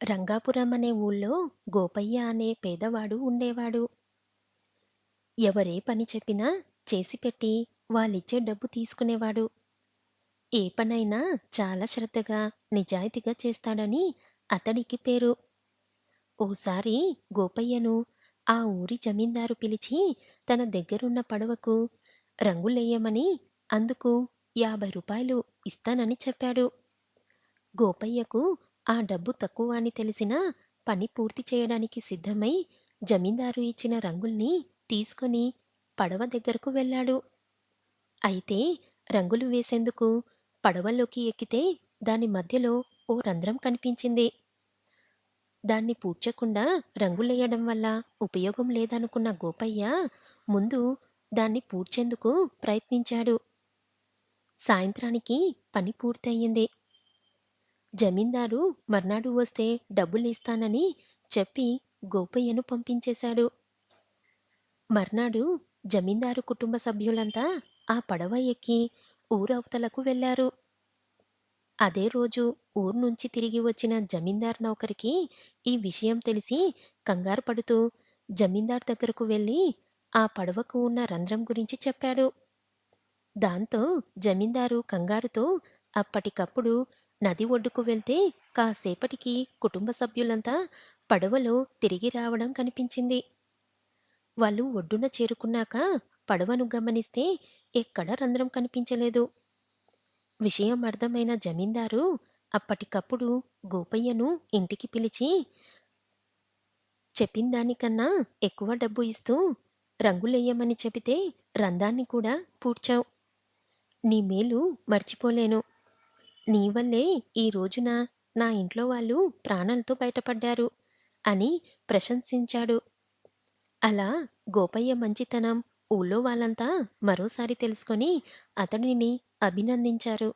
రంగాపురం అనే ఊళ్ళో గోపయ్య అనే పేదవాడు ఉండేవాడు. ఎవరే పని చెప్పినా చేసిపెట్టి వాళ్ళిచ్చే డబ్బు తీసుకునేవాడు. ఏ పనైనా చాలా శ్రద్ధగా, నిజాయితీగా చేస్తాడని అతడికి పేరు. ఓసారి గోపయ్యను ఆ ఊరి జమీందారు పిలిచి తన దగ్గరున్న పడవకు రంగులేయమని అందుకు యాభై రూపాయలు ఇస్తానని చెప్పాడు. గోపయ్యకు ఆ డబ్బు తక్కువ అని తెలిసినా పని పూర్తి చేయడానికి సిద్ధమై జమీందారు ఇచ్చిన రంగుల్ని తీసుకొని పడవ దగ్గరకు వెళ్ళాడు. అయితే రంగులు వేసేందుకు పడవలోకి ఎక్కితే దాని మధ్యలో ఓ రంధ్రం కనిపించింది. దాన్ని పూడ్చకుండా రంగులేయడం వల్ల ఉపయోగం లేదనుకున్న గోపయ్య ముందు దాన్ని పూడ్చేందుకు ప్రయత్నించాడు. సాయంత్రానికి పని పూర్తయింది. జమీందారు మర్నాడు వస్తే డబ్బులిస్తానని చెప్పి గోపయ్యను పంపించేశాడు. మర్నాడు జమీందారు కుటుంబ సభ్యులంతా ఆ పడవ ఎక్కి ఊరవతలకు వెళ్ళారు. అదే రోజు ఊర్నుంచి తిరిగి వచ్చిన జమీందార్ నౌకరికి ఈ విషయం తెలిసి కంగారు పడుతూ జమీందార్ దగ్గరకు వెళ్ళి ఆ పడవకు ఉన్న రంధ్రం గురించి చెప్పాడు. దాంతో జమీందారు కంగారుతో అప్పటికప్పుడు నది ఒడ్డుకు వెళ్తే కాసేపటికి కుటుంబ సభ్యులంతా పడవలో తిరిగి రావడం కనిపించింది. వాళ్ళు ఒడ్డున చేరుకున్నాక పడవను గమనిస్తే ఎక్కడా రంధ్రం కనిపించలేదు. విషయం అర్థమైన జమీందారు అప్పటికప్పుడు గోపయ్యను ఇంటికి పిలిచి చెప్పిందానికన్నా ఎక్కువ డబ్బు ఇస్తూ రంగులేయమని చెబితే రంధాన్ని కూడా పూడ్చావు నీ మేలు మర్చిపోలేను. నీ వల్లే ఈ రోజున నా ఇంట్లో వాళ్ళు ప్రాణాలతో బయటపడ్డారు అని ప్రశంసించాడు. అలా గోపయ్య మంచితనం ఊళ్ళో వాళ్ళంతా మరోసారి తెలుసుకొని అతడిని అభినందించారు.